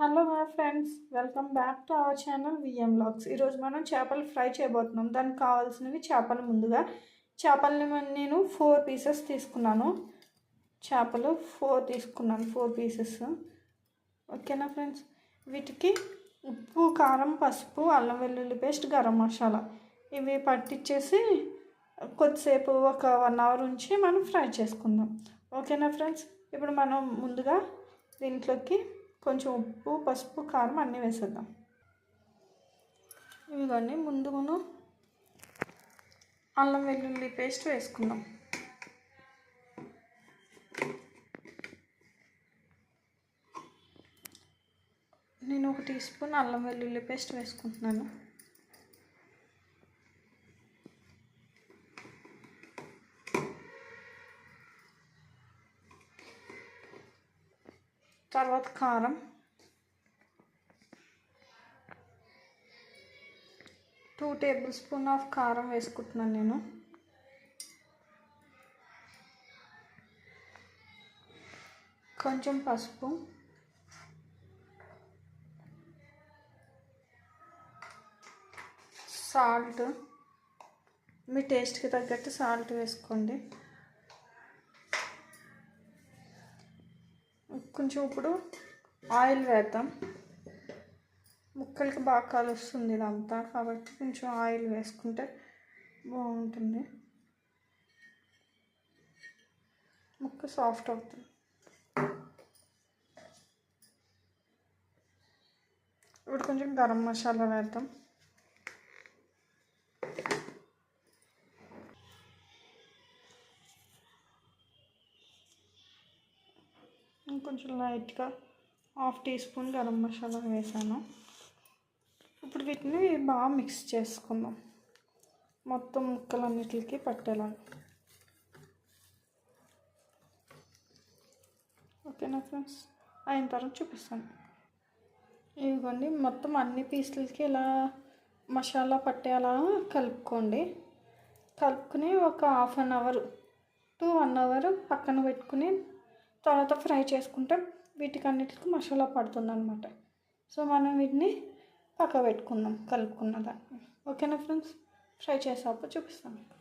Hello my friends welcome back to our channel VM vlogs ఈరోజు మనం చేపలు fry చేయబోతున్నాం. దానికి కావాల్సినవి చేపలు ముందుగా. చేపలని నేను ఫోర్ పీసెస్ తీసుకున్నాను. చేపలు ఫోర్ తీసుకున్నాను ఫోర్ పీసెస్ ఓకేనా ఫ్రెండ్స్ వీటికి ఉప్పు కారం పసుపు అల్లం వెల్లుల్లి పేస్ట్ గరం మసాలా. ఇవి పట్టించేసి కొద్దిసేపు ఒక వన్ అవర్ ఉంచి మనం ఫ్రై చేసుకుందాం. ఓకేనా ఫ్రెండ్స్ ఇప్పుడు మనం ముందుగా దీంట్లోకి కొంచెం ఉప్పు పసుపు కారం అన్నీ వేసేద్దాం. ఇవన్నీ ముందుగాను అల్లం వెల్లుల్లి పేస్ట్ వేసుకుందాం. నేను ఒక టీ స్పూన్ అల్లం వెల్లుల్లి పేస్ట్ వేసుకుంటున్నాను. తర్వాత కారం. టూ టేబుల్ స్పూన్ ఆఫ్ కారం వేసుకుంటున్నాను నేను. కొంచెం పసుపు. సాల్ట్ మీ టేస్ట్కి తగ్గట్టు సాల్ట్ వేసుకోండి. కొంచెం ఇప్పుడు ఆయిల్ వేద్దాం. ముక్కలకి బాగా కలుస్తుంది ఇదంతా కాబట్టి కొంచెం ఆయిల్ వేసుకుంటే బాగుంటుంది. ముక్క సాఫ్ట్ అవుతుంది. ఇప్పుడు కొంచెం గరం మసాలా వేద్దాం. ఇంకొంచెం లైట్గా half teaspoon garam masala వేసాను. ఇప్పుడు వీటిని బాగా మిక్స్ చేసుకుందాం. మొత్తం ముక్కలన్నిటికి పట్టేలా ఓకేనా ఫ్రెండ్స్ అయిన తర్వాత చూపిస్తాను. ఇదిగోండి మొత్తం అన్ని పీసులకి ఇలా మసాలా పట్టేలా కలుపుకోండి. కలుపుకుని ఒక half an hour to one hour పక్కన పెట్టుకుని తర్వాత ఫ్రై చేసుకుంటే వీటికి అన్నిటికి మసాలా పడుతుంది అనమాట సో మనం వీటిని పక్క పెట్టుకుందాం కలుపుకున్న దాన్ని. ఓకేనా ఫ్రెండ్స్? ఫ్రై చేసాక చూపిస్తాను మీకు.